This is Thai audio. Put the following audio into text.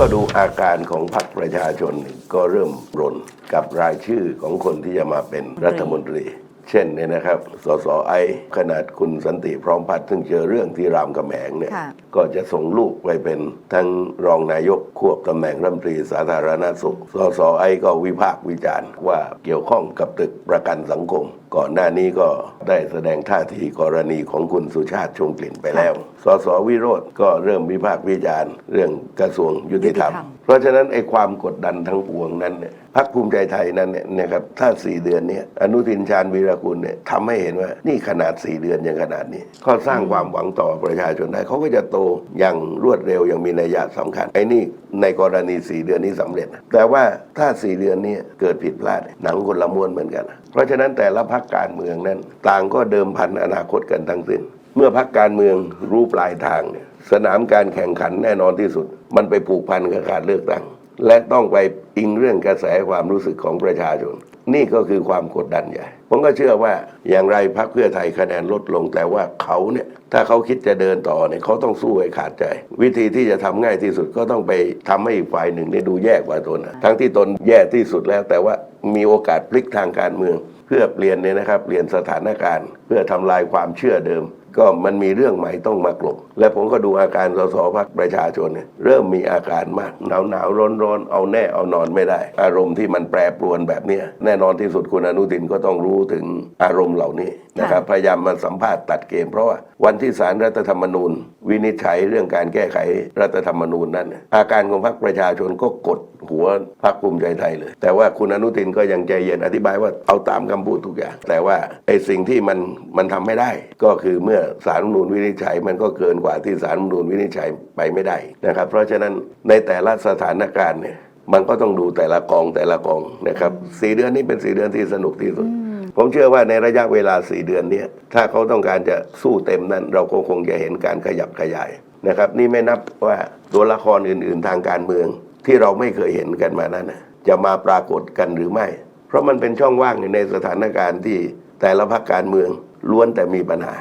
ก็ดูอาการของพรรคประชาชนก็เริ่มรนกับรายชื่อของคนที่จะมาเป็นรัฐมนตรี เช่นเนี่ยนะครับ สสไอขนาดคุณสันติพร้อมพัฒน์ซึ่งเจอเรื่องที่รามคำแหงเนี่ยค่ะก็จะส่งลูกไปเป็นทั้งรองนายกควบตำแหน่งรัฐมนตรีสาธารณสุข สสไอก็วิพากษ์วิจารณ์ว่าเกี่ยวข้องกับตึกประกันสังคม ก่อนหน้านี้ก็ได้แสดงท่าทีกรณีของคุณสุชาติชงกลิ่นไปแล้ว สสวิโรธก็เริ่มวิพากษ์วิจารณ์ เรื่องกระทรวงยุติธรรมยุติธรรมเพราะฉะนั้นไอ้ความกดดันทั้งปวงนั้นเนี่ยพรรคภูมิใจไทยนั้นเนี่ยนะครับถ้าสี่เดือนเนี่ยอนุทินชาญวีรกุลเนี่ยทำให้เห็นว่านี่ขนาดสี่เดือนยังขนาดนี้ก็สร้างความหวังต่อประชาชนได้เขาก็จะโตอย่างรวดเร็วอย่างมีนัยยะสำคัญไอ้นี่ในกรณีสี่เดือนนี้สำเร็จนะแต่ว่าถ้าสี่เดือนนี้เกิดผิดพลาดเนี่ยหนังคนละม้วนเหมือนกันนะเพราะฉะนั้นแต่ละพรรคการเมืองนั้น ต่างก็เดิมพันอนาคตกันทั้งสิ้น เมื่อพักการเมืองรู้ปลายทางเนี่ยสนามการแข่งขันแน่นอนที่สุด มันไปผูกพันกับการเลือกตั้ง และต้องไปอิงเรื่องกระแสความรู้สึกของประชาชน นี่ก็คือความกดดันใหญ่ผมก็เชื่อว่าอย่างไรพักเพื่อไทยคะแนนลดลงแต่ว่าเขาเนี่ยถ้าเขาคิดจะเดินต่อเนี่ยเขาต้องสู้ให้ขาดใจ วิธีที่จะทำง่ายที่สุดก็ต้องไปทำให้อีกฝ่ายหนึ่งเนี่ยดูแย่กว่าตนทั้งที่ตนแย่ที่สุดแล้วแต่ว่ามีโอกาสพลิกทางการเมือง เพื่อเปลี่ยนเนี่ยนะครับเปลี่ยนสถานการณ์ เพื่อทำลายความเชื่อเดิม ก็มันมีเรื่องใหม่ต้องมากลบและผมก็ดูอาการสสพักประชาชนเนี่ยเริ่มมีอาการมากหนาวหนาวร้อนร้อนเอาแน่เอานอนไม่ได้ อารมณ์ที่มันแปรปรวนแบบเนี้ยแน่นอนที่สุดคุณอนุทินก็ต้องรู้ถึงอารมณ์เหล่านี้นะครับพยายามมาสัมภาษณ์ตัดเกม เพราะว่าวันที่สารรัฐธรรมนูญ วินิจฉัยเรื่องการแก้ไขรัฐธรรมนูญนั้นน่ะอาการของพรรคประชาชนก็กดหัวพรรคภูมิใจไทยเลย แต่ว่าคุณอนุทินก็ยังใจเย็นอธิบายว่าเอาตามคำพูดทุกอย่าง แต่ว่าไอ้สิ่งที่มันมันทำไม่ได้ก็คือเมื่อสารรัฐธรรมนูญวินิจฉัยมันก็เกินกว่าที่สารรัฐธรรมนูญวินิจฉัยไปไม่ได้นะครับ เพราะฉะนั้นในแต่ละสถานการณ์เนี่ยมันก็ต้องดูแต่ละกองแต่ละกองนะครับสี่เดือนนี้เป็นสี่เดือนที่สนุกที่สุด ผมเชื่อว่าในระยะเวลาสี่เดือนเนี้ยถ้าเขาต้องการจะสู้เต็มนั้น เราก็คงจะเห็นการขยับขยายนะครับ นี่ไม่นับว่าตัวละครอื่น ๆ ทางการเมือง ที่เราไม่เคยเห็นกันมานั้นนะจะมาปรากฏกันหรือไม่ เพราะมันเป็นช่องว่างอยู่ในสถานการณ์ที่แต่ละพรรคการเมืองล้วนแต่มีปัญหา